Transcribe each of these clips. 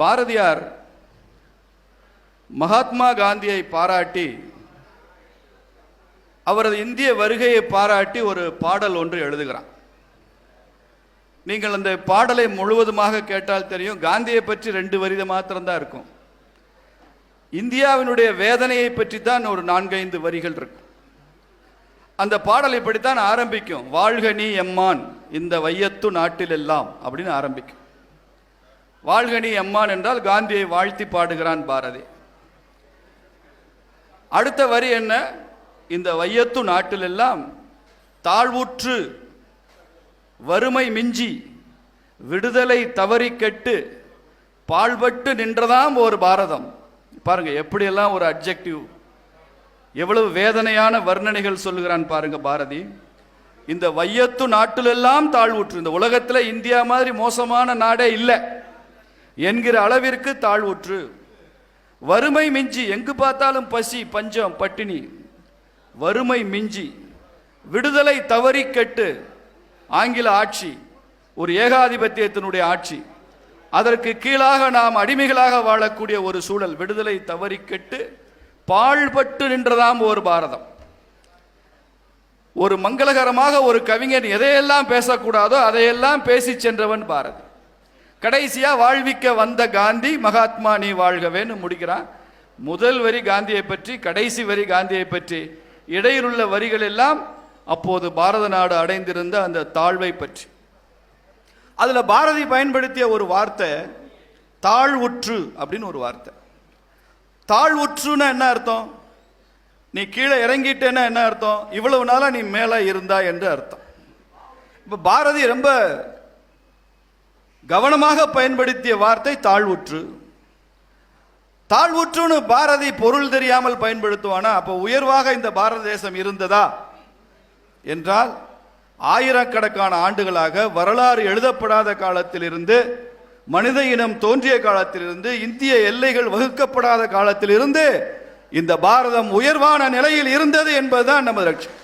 பாரதியார் மகாத்மா காந்தியை பாராட்டி அவரது இந்திய வருகையை பாராட்டி ஒரு பாடல் ஒன்று எழுதுகிறான் நீங்கள் அந்த பாடலை முழுவதுமாக கேட்டால் தெரியும் காந்தியை பற்றி ரெண்டு வரித மாத்திரம்தான் இருக்கும். இந்தியாவினுடைய வேதனையை பற்றி தான் ஒரு நான்கைந்து வரிகள் இருக்கும். அந்த பாடல் இப்படித்தான் ஆரம்பிக்கும். வாழ்க நீ எம்மான் இந்த வையத்து நாட்டில் எல்லாம் அப்படின்னு ஆரம்பிக்கும். வாழ்கனி நீ எம்மான் என்றால் காந்தியை வாழ்த்தி பாடுகிறான் பாரதி. அடுத்த வரி என்ன? இந்த வையத்து நாட்டிலெல்லாம் தாழ்வுற்று வறுமை மிஞ்சி விடுதலை தவறி கெட்டு பாழ்பட்டு நின்றதாம் ஒரு பாரதம். பாருங்க எப்படியெல்லாம் ஒரு அப்ஜெக்டிவ் எவ்வளவு வேதனையான வர்ணனைகள் சொல்லுகிறான் பாருங்க பாரதி. இந்த வையத்து நாட்டிலெல்லாம் தாழ்வுற்று இந்த உலகத்தில் இந்தியா மாதிரி மோசமான நாடே இல்லை. என்கிற அளவிற்கு தாழ்வுற்று. வறுமை மிஞ்சி எங்கு பார்த்தாலும் பசி பஞ்சம் பட்டினி. வறுமை மிஞ்சி விடுதலை தவறி கெட்டு. ஆங்கில ஆட்சி ஒரு ஏகாதிபத்தியத்தினுடைய ஆட்சி. அதற்கு கீழாக நாம் அடிமைகளாக வாழக்கூடிய ஒரு சூழல். விடுதலை தவறி கெட்டு பாழ்பட்டு நின்றதாம் ஒரு பாரதம். ஒரு மங்களகரமாக ஒரு கவிஞன் எதையெல்லாம் பேசக்கூடாதோ அதையெல்லாம் பேசி சென்றவன் பாரதி. கடைசியாக வாழ்விக்க வந்த காந்தி மகாத்மா நீ வாழ்கவேன்னு முடிக்கிறான். முதல் வரி காந்தியை பற்றி கடைசி வரி காந்தியை பற்றி இடையிலுள்ள வரிகள் எல்லாம் அப்போது பாரத நாடு அடைந்திருந்த அந்த தாழ்வை பற்றி. அதில் பாரதி பயன்படுத்திய ஒரு வார்த்தை தாழ்வுற்று அப்படின்னு ஒரு வார்த்தை. தாழ்வுற்றுன்னா என்ன அர்த்தம்? நீ கீழே இறங்கிட்டேன்னா என்ன அர்த்தம்? இவ்வளவு நாளாக நீ மேலே இருந்தா என்று அர்த்தம். இப்போ பாரதி ரொம்ப கவனமாக பயன்படுத்திய வார்த்தை தாழ்வுற்று. தாழ்வுற்றுன்னு பாரதி பொருள் தெரியாமல் பயன்படுத்துவானா? அப்போ உயர்வாக இந்த பாரத தேசம் இருந்ததா? என்றால் ஆயிரக்கணக்கான ஆண்டுகளாக வரலாறு எழுதப்படாத காலத்திலிருந்து மனித இனம் தோன்றிய காலத்திலிருந்து இந்திய எல்லைகள் வகுக்கப்படாத காலத்திலிருந்து இந்த பாரதம் உயர்வான நிலையில் இருந்தது என்பதுதான் நமது லட்சியம்.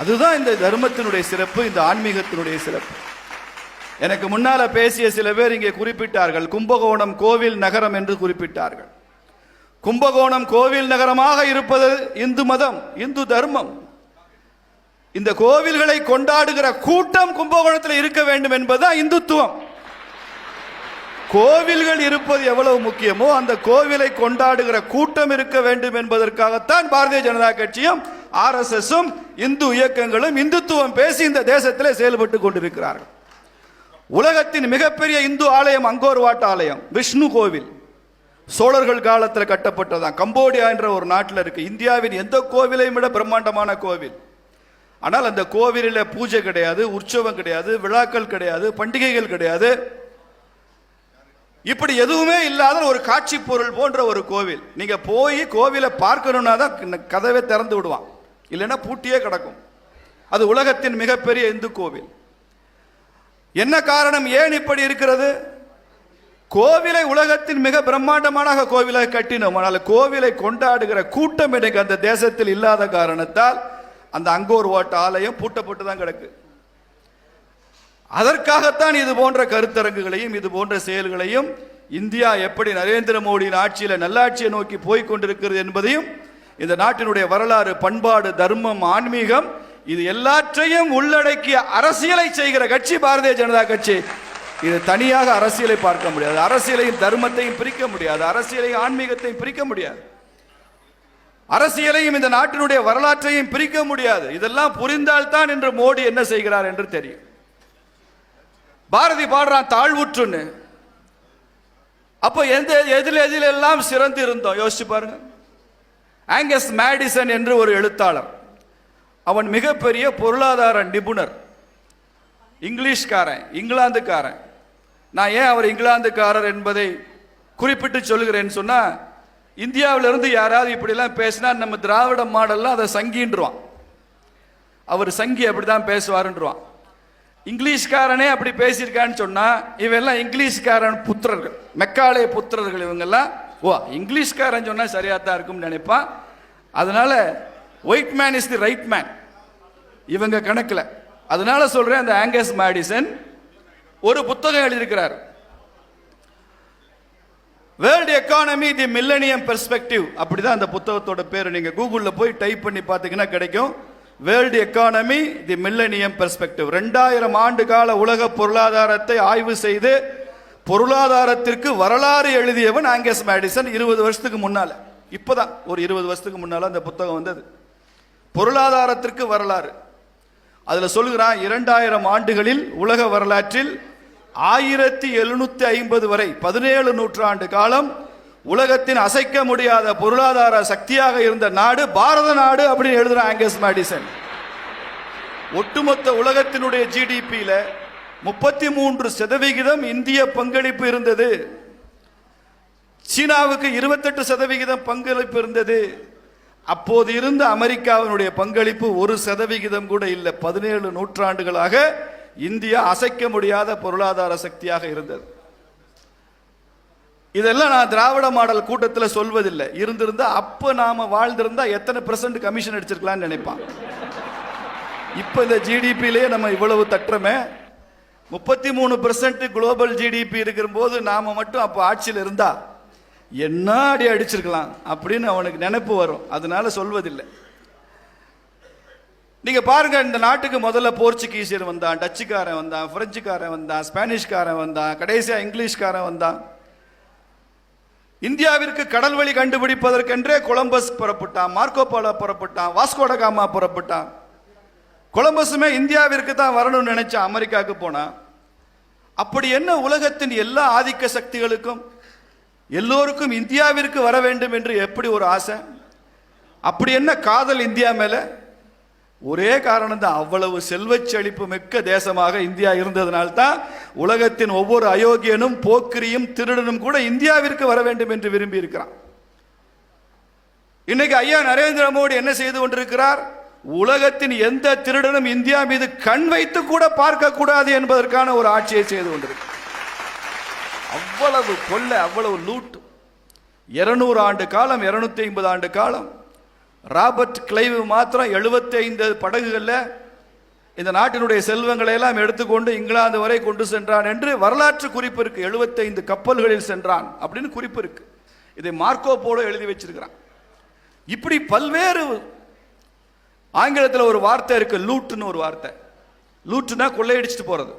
அதுதான் இந்த தர்மத்தினுடைய சிறப்பு இந்த ஆன்மீகத்தினுடைய சிறப்பு. எனக்கு முன்னால பேசிய சில பேர் இங்கே குறிப்பிட்டார்கள் கும்பகோணம் கோவில் நகரம் என்று குறிப்பிட்டார்கள். கும்பகோணம் கோவில் நகரமாக இருப்பது இந்து மதம் இந்து தர்மம். இந்த கோவில்களை கொண்டாடுகிற கூட்டம் கும்பகோணத்தில் இருக்க வேண்டும் என்பதுதான் இந்துத்துவம். கோவில்கள் இருப்பது எவ்வளவு முக்கியமோ அந்த கோவிலை கொண்டாடுகிற கூட்டம் இருக்க வேண்டும் என்பதற்காகத்தான் பாரதிய ஜனதா கட்சியும் ஆர்எஸ்எஸும் இந்து இயக்கங்களும் இந்துத்துவம் பேசி இந்த தேசத்திலே செயல்பட்டு கொண்டிருக்கிறார்கள். உலகத்தின் மிகப்பெரிய இந்து ஆலயம் அங்கோர் வாட் ஆலயம் விஷ்ணு கோவில். சோழர்கள் காலத்தில் கட்டப்பட்டதான் கம்போடியா என்ற ஒரு நாட்டில் இருக்கு. இந்தியாவின் எந்த கோவிலையும் விட பிரம்மாண்டமான கோவில். ஆனால் அந்த கோவிலில் பூஜை கிடையாது உற்சவம் கிடையாது விழாக்கள் கிடையாது பண்டிகைகள் கிடையாது. இப்படி எதுவுமே இல்லாத ஒரு காட்சி பொருள் போன்ற ஒரு கோவில். நீங்க போய் கோவிலை பார்க்கணும்னா தான் கதவை திறந்து விடுவான். இல்லைன்னா பூட்டியே கிடக்கும். அது உலகத்தின் மிகப்பெரிய இந்து கோவில். என்ன காரணம்? ஏன் இப்படி இருக்கிறது? கோவிலை உலகத்தின் மிக பிரம்மாண்டமான கோவிலை கட்டினோம் ஆனால் கோவிலை கொண்டாடுகிற கூட்டம் எனக்கு அந்த தேசத்தில் இல்லாத காரணத்தால் அந்த அங்கோர் ஓட்ட ஆலயம் பூட்டப்பட்டு தான் கிடக்கு. அதற்காகத்தான் இது போன்ற கருத்தரங்குகளையும் இது போன்ற செயல்களையும் இந்தியா எப்படி நரேந்திர மோடியின் ஆட்சியில் நல்லாட்சியை நோக்கி போய் கொண்டிருக்கிறது என்பதையும் இந்த நாட்டினுடைய வரலாறு பண்பாடு தர்மம் ஆன்மீகம் இது எல்லாற்றையும் உள்ளடக்கிய அரசியலை செய்கிற கட்சி பாரதிய ஜனதா கட்சி. இது தனியாக அரசியலை பார்க்க முடியாது. அரசியலையும் தர்மத்தையும் பிரிக்க முடியாது. அரசியலையும் ஆன்மீகத்தையும் பிரிக்க முடியாது. அரசியலையும் இந்த நாட்டினுடைய வரலாற்றையும் பிரிக்க முடியாது. இதெல்லாம் புரிந்தால்தான் இன்று மோடி என்ன செய்கிறார் என்று தெரியும். பாரதி பாடுறான் தாழ்வுற்றுன்னு. அப்போ எந்த எதில் எதில் எல்லாம் சிறந்து இருந்தோம் யோசிச்சு பாருங்க. ஆங்கஸ் மேடிசன் என்று ஒரு எழுத்தாளர். அவன் மிகப்பெரிய பொருளாதார நிபுணர். இங்கிலீஷ்காரன் இங்கிலாந்துக்காரன். நான் ஏன் அவர் இங்கிலாந்துக்காரர் என்பதை குறிப்பிட்டு சொல்லுகிறேன்னு சொன்னால் இந்தியாவிலிருந்து யாராவது இப்படிலாம் பேசினா நம்ம திராவிட மாடல்லாம் அதை சங்கின்றுவான். அவர் சங்கி அப்படிதான் பேசுவாருன்றான் இங்கிலீஷ்காரனே அப்படி பேசியிருக்கான்னு சொன்னால் இவெல்லாம் இங்கிலீஷ்காரன் புத்திரர்கள் மெக்காலய புத்திரர்கள் இவங்கெல்லாம். ஓ இங்கிலீஷ்காரன் சொன்னால் சரியாக தான் இருக்கும்னு நினைப்பான். அதனால் white man is the right man இவங்க கணக்கில். அதனால சொல்றேன் அந்த ஆங்கஸ் மேடிசன் ஒரு புத்தகம் எழுதியிருக்கிறார். World economy the millennium perspective அப்படிதான் அந்த புத்தகத்தோட பேர். நீங்க கூகுளில் போய் டைப் பண்ணி பார்த்தீங்கன்னா கிடைக்கும். World economy the millennium perspective ரெண்டாயிரம் ஆண்டு கால உலக பொருளாதாரத்தை ஆய்வு செய்து பொருளாதாரத்திற்கு வரலாறு எழுதியவன் ஆங்கஸ் மேடிசன் இருபது வருஷத்துக்கு முன்னால. இப்போதான் ஒரு இருபது வருஷத்துக்கு முன்னால அந்த புத்தகம் வந்தது. பொருளாதாரத்திற்கு வரலாறு. அதில் சொல்லுகிறான் இரண்டாயிரம் ஆண்டுகளில் உலக வரலாற்றில் ஆயிரத்தி எழுநூத்தி ஐம்பது வரை பதினேழு நூற்றாண்டு காலம் உலகத்தின் அசைக்க முடியாத பொருளாதார சக்தியாக இருந்த நாடு பாரத நாடு அப்படின்னு எழுதுறான் ஆங்கஸ் மேடிசன். ஒட்டுமொத்த உலகத்தினுடைய ஜிடிபியில் முப்பத்தி மூன்று சதவிகிதம் இந்திய பங்களிப்பு இருந்தது. சீனாவுக்கு இருபத்தெட்டு சதவிகிதம் பங்களிப்பு இருந்தது. அப்போது இருந்த அமெரிக்காவினுடைய பங்களிப்பு ஒரு சதவிகிதம் கூட இல்லை. பதினேழு நூற்றாண்டுகளாக இந்தியா அசைக்க முடியாத பொருளாதார சக்தியாக இருந்தது. இதெல்லாம் நான் திராவிட மாடல் கூட்டத்தில் சொல்வதில்லை. இருந்திருந்தா அப்ப நாம வாழ்ந்திருந்தா எத்தனை பெர்சன்ட் கமிஷன் அடிச்சிருக்கலாம்னு நினைப்பான். இப்போ இந்த ஜிடிபியிலே நம்ம இவ்வளவு தட்டுறமே. முப்பத்தி மூணு பெர்சன்ட் குளோபல் ஜிடிபி இருக்கிற போது நாம மட்டும் அப்போ ஆட்சியில் இருந்தா என்ன அடி அடிச்சிருக்கலாம்? அப்படின்னு அவனுக்கு நினைப்பு வரும். அதனால சொல்வதில்லை. நீங்கள் பாருங்கள் இந்த நாட்டுக்கு முதல்ல போர்ச்சுகீசியர் வந்தான் டச்சுக்காரன் வந்தான் ஃப்ரெஞ்சுக்காரன் வந்தான் ஸ்பானிஷ்காரன் வந்தான் கடைசியாக இங்கிலீஷ்காரன் வந்தான். இந்தியாவிற்கு கடல் வழி கண்டுபிடிப்பதற்கென்றே கொலம்பஸ் புறப்பட்டான் மார்க்கோபாலோ புறப்பட்டான் வாஸ்கோடகாமா புறப்பட்டான். கொலம்பஸுமே இந்தியாவிற்கு தான் வரணும்னு நினைச்சான் அமெரிக்காவுக்கு போனான் அப்படி என்ன உலகத்தின் எல்லா ஆதிக்க சக்திகளுக்கும் எல்லோருக்கும் இந்தியாவிற்கு வர வேண்டும் என்று எப்படி ஒரு ஆசை? அப்படி என்ன காதல் இந்தியா மேலே? ஒரே காரணம் தான் அவ்வளவு செல்வச் செழிப்பு மிக்க தேசமாக இந்தியா இருந்ததனால்தான் உலகத்தின் ஒவ்வொரு அயோக்கியனும் போக்கிரியும் திருடனும் கூட இந்தியாவிற்கு வர வேண்டும் என்று விரும்பி இருக்கிறான் இன்னைக்கு ஐயா நரேந்திர மோடி என்ன செய்து கொண்டிருக்கிறார்? உலகத்தின் எந்த திருடனும் இந்தியா மீது கண் வைத்து கூட பார்க்கக்கூடாது என்பதற்கான ஒரு ஆட்சியை செய்து கொண்டிருக்கிறார். அவ்வளவு கொள்ளை அவ்வளவு லூட் இருநூறு ஆண்டு காலம் இருநூத்தி ஐம்பது ஆண்டு காலம். ராபர்ட் கிளைவ் மாத்திரம் எழுபத்தைந்து படகுகளில் இந்த நாட்டினுடைய செல்வங்களை எல்லாம் எடுத்துக்கொண்டு இங்கிலாந்து வரை கொண்டு சென்றான் என்று வரலாற்று குறிப்பு இருக்கு. 75 கப்பல்களில் சென்றான் அப்படின்னு குறிப்பு இருக்கு. இதை மார்க்கோ போலோ எழுதி வச்சிருக்கிறான். இப்படி பல்வேறு ஆங்கிலத்தில் ஒரு வார்த்தை இருக்கு லூட்டுன்னு ஒரு வார்த்தை. லூட்டுனா கொள்ளையடிச்சிட்டு போறது.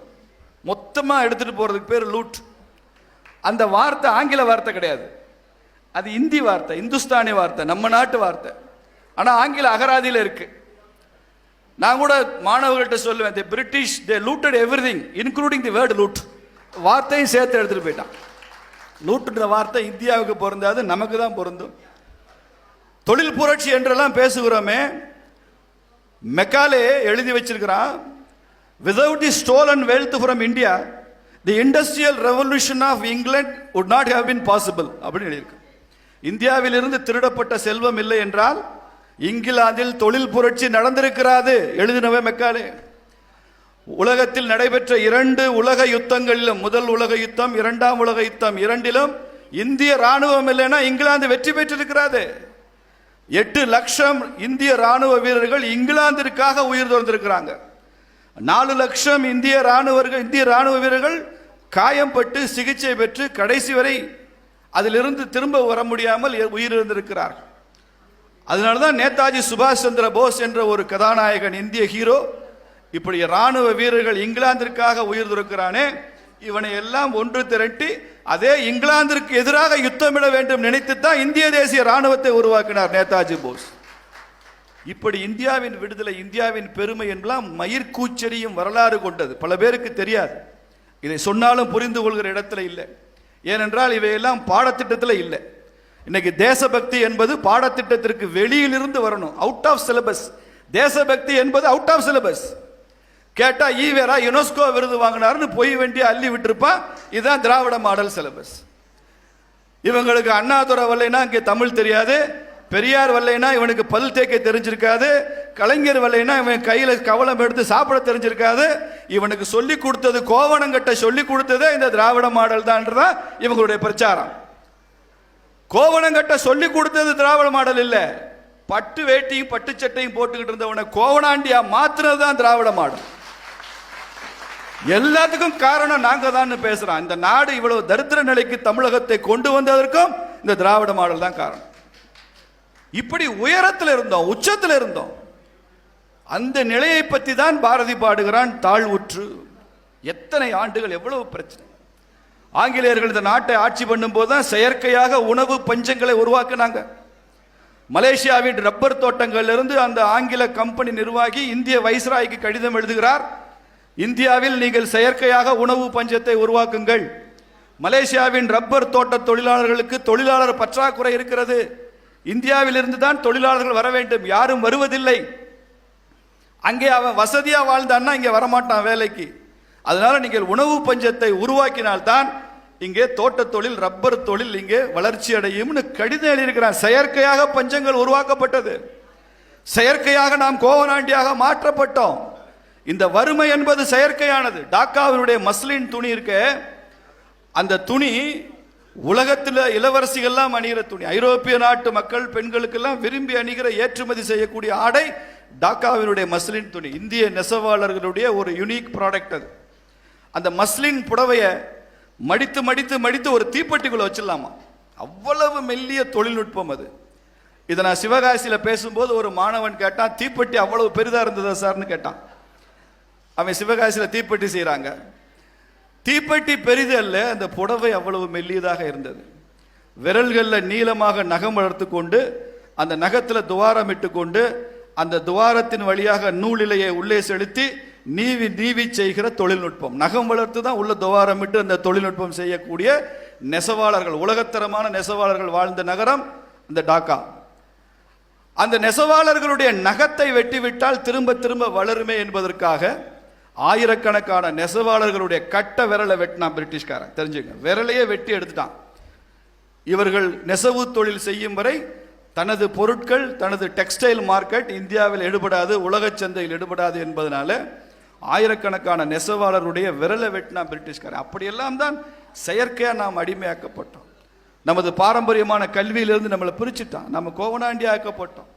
மொத்தமாக எடுத்துட்டு போறதுக்கு பேர் லூட் அந்த வார்த்தை ஆங்கில வார்த்தை கிடையாது. அது இந்தி வார்த்தை இந்துஸ்தானி வார்த்தை நம்ம நாட்டு வார்த்தை. ஆனால் ஆங்கில அகராதியில் இருக்கு. நான் கூட மாணவர்கள்ட்ட சொல்லுவேன் the British they looted everything including the word loot வார்த்தையும் சேர்த்து எடுத்துகிட்டு போயிட்டான். லூட்டுன்ற வார்த்தை இந்தியாவுக்கு பொருந்தாது நமக்கு தான் பொருந்தும். தொழில் புரட்சி என்றெல்லாம் பேசுகிறோமே மெக்காலே எழுதி வச்சிருக்கிறான் without the stolen wealth from India the industrial revolution of England would not have been possible அப்படின்னு எழுதியிருக்கு. இந்தியாவிலிருந்து திருடப்பட்ட செல்வம் இல்லை என்றால் இங்கிலாந்தில் தொழில் புரட்சி நடந்திருக்கிறாது எழுதினவே மெக்காலே. உலகத்தில் நடைபெற்ற இரண்டு உலக யுத்தங்களிலும் முதல் உலக யுத்தம் இரண்டாம் உலக யுத்தம் இரண்டிலும் இந்திய ராணுவம் இல்லைன்னா இங்கிலாந்து வெற்றி பெற்றிருக்கிறாது. எட்டு லட்சம் இந்திய ராணுவ வீரர்கள் இங்கிலாந்திற்காக உயிர் துறந்திருக்கிறாங்க நாலு லட்சம் இந்திய ராணுவர்கள் இந்திய ராணுவ வீரர்கள் காயம்பட்டு சிகிச்சை பெற்று கடைசி வரை அதிலிருந்து திரும்ப வர முடியாமல் உயிரிழந்திருக்கிறார்கள். அதனால தான் நேதாஜி சுபாஷ் சந்திர போஸ் என்ற ஒரு கதாநாயகன் இந்திய ஹீரோ இப்படி ராணுவ வீரர்கள் இங்கிலாந்திற்காக உயிர் துறக்கிறானே இவனை எல்லாம் ஒன்று திரட்டி அதே இங்கிலாந்திற்கு எதிராக யுத்தமிட வேண்டும் நினைத்து தான் இந்திய தேசிய ராணுவத்தை உருவாக்கினார் நேதாஜி போஸ். இப்படி இந்தியாவின் விடுதலை இந்தியாவின் பெருமை என்பலாம் மயிர்கூச்சரியும் வரலாறு கொண்டது. பல பேருக்கு தெரியாது. இதை சொன்னாலும் புரிந்து கொள்கிற இடத்துல இல்லை. ஏனென்றால் இவையெல்லாம் பாடத்திட்டத்தில் இல்லை. இன்னைக்கு தேசபக்தி என்பது பாடத்திட்டத்திற்கு வெளியிலிருந்து வரணும். அவுட் ஆஃப் சிலபஸ் தேசபக்தி என்பது அவுட் ஆஃப் சிலபஸ் கேட்டால் ஈவேரா யுனெஸ்கோ விருது வாங்கினாருன்னு போய் வேண்டிய அள்ளி விட்டுருப்பா இதுதான் திராவிட மாடல் சிலபஸ் இவங்களுக்கு அண்ணாதுரை வரலைன்னா இங்கே தமிழ் தெரியாது. பெரியார் வரலைன்னா இவனுக்கு பல் தேக்க தெரிஞ்சிருக்காது கலைஞர் வரலைன்னா இவன் கையில் கவலம் எடுத்து சாப்பிட தெரிஞ்சிருக்காது. இவனுக்கு சொல்லி கொடுத்தது கோவணங்கட்ட சொல்லி கொடுத்ததே இந்த திராவிட மாடல் தான்றதான் இவங்களுடைய பிரச்சாரம். கோவணங்கட்ட சொல்லி கொடுத்தது திராவிட மாடல் இல்லை. பட்டு வேட்டியும் பட்டு சட்டையும் போட்டுக்கிட்டு இருந்தவனை கோவணாண்டியா மாத்துனது தான் திராவிட மாடல். எல்லாத்துக்கும் காரணம் நாங்க தான் பேசுறோம். இந்த நாடு இவ்வளவு தரித்திர நிலைக்கு தமிழகத்தை கொண்டு வந்ததற்கும் இந்த திராவிட மாடல் தான் காரணம். இப்படி உயரத்தில் இருந்தோம் உச்சத்தில் இருந்தோம். அந்த நிலையை பற்றி தான் பாரதி பாடுகிறான் தாழ்வுற்று எத்தனை ஆண்டுகள் எவ்வளவு பிரச்சனை. ஆங்கிலேயர்கள் இந்த நாட்டை ஆட்சி பண்ணும்போது தான் செயற்கையாக உணவு பஞ்சங்களை உருவாக்குனாங்க. மலேசியாவின் ரப்பர் தோட்டங்களிலிருந்து அந்த ஆங்கில கம்பெனி நிர்வாகி இந்திய வைஸ்ராய்க்கு கடிதம் எழுதுகிறார் இந்தியாவில் நீங்கள் செயற்கையாக உணவு பஞ்சத்தை உருவாக்குங்கள். மலேசியாவின் ரப்பர் தோட்ட தொழிலாளர்களுக்கு தொழிலாளர் பற்றாக்குறை இருக்கிறது. இந்தியாவிலிருந்து தான் தொழிலாளர்கள் வர வேண்டும். யாரும் வருவதில்லை. அங்கே அவன் வசதியாக வாழ்ந்தான்னா இங்கே வரமாட்டான் வேலைக்கு. அதனால் நீங்கள் உணவு பஞ்சத்தை உருவாக்கினால்தான் இங்கே தோட்ட தொழில் ரப்பர் தொழில் இங்கே வளர்ச்சி அடையும்னு கடிதம் எழுதியிருக்கிறான். செயற்கையாக பஞ்சங்கள் உருவாக்கப்பட்டது. செயற்கையாக நாம் கோவனாண்டியாக மாற்றப்பட்டோம். இந்த வறுமை என்பது செயற்கையானது. டாக்காவினுடைய மஸ்லின் துணி இருக்க அந்த துணி உலகத்தில் இளவரசிகள்லாம் அணிகிற துணி. ஐரோப்பிய நாட்டு மக்கள் பெண்களுக்கெல்லாம் விரும்பி அணிகிற ஏற்றுமதி செய்யக்கூடிய ஆடை டாக்காவினுடைய மஸ்லின் துணி. இந்திய நெசவாளர்களுடைய ஒரு யுனிக் ப்ராடக்ட் அது. அந்த மஸ்லின் புடவையை மடித்து மடித்து மடித்து ஒரு தீப்பெட்டிக்குள்ளே வச்சிடலாமா? அவ்வளவு மெல்லிய தொழில்நுட்பம் அது. இதை நான் சிவகாசியில் பேசும்போது ஒரு மாணவன் கேட்டான் தீப்பெட்டி அவ்வளவு பெரிதாக இருந்ததா சார்னு கேட்டான். அவன் சிவகாசியில் தீப்பெட்டி செய்கிறாங்க தீப்பெட்டி பெரிது அல்ல அந்த புடவை அவ்வளவு மெல்லியதாக இருந்தது. விரல்களில் நீளமாக நகம் வளர்த்து கொண்டு அந்த நகத்தில் துவாரமிட்டு கொண்டு அந்த துவாரத்தின் வழியாக நூலிலையை உள்ளே செலுத்தி நீவி நீவி செய்கிற தொழில்நுட்பம். நகம் வளர்த்து தான் உள்ள துவாரமிட்டு அந்த தொழில்நுட்பம் செய்யக்கூடிய நெசவாளர்கள் உலகத்தரமான நெசவாளர்கள் வாழ்ந்த நகரம் இந்த டாக்கா. அந்த நெசவாளர்களுடைய நகத்தை வெட்டிவிட்டால் திரும்ப திரும்ப வளருமே என்பதற்காக ஆயிரக்கணக்கான நெசவாளர்களுடைய கட்ட விரலை வெட்டினான் பிரிட்டிஷ்காரன். தெரிஞ்சுங்க. விரலையே வெட்டி எடுத்துட்டான். இவர்கள் நெசவு தொழில் செய்யும் வரை தனது பொருட்கள் தனது டெக்ஸ்டைல் மார்க்கெட் இந்தியாவில் எடுபடாது உலக சந்தையில் எடுபடாது என்பதனால ஆயிரக்கணக்கான நெசவாளருடைய விரலை வெட்டினா பிரிட்டிஷ்காரன். அப்படியெல்லாம் தான் செயற்கையாக நாம் அடிமையாக்கப்பட்டோம். நமது பாரம்பரியமான கல்வியிலிருந்து நம்மளை பிரிச்சுட்டான். நம்ம கோவனாண்டி ஆக்கப்பட்டோம்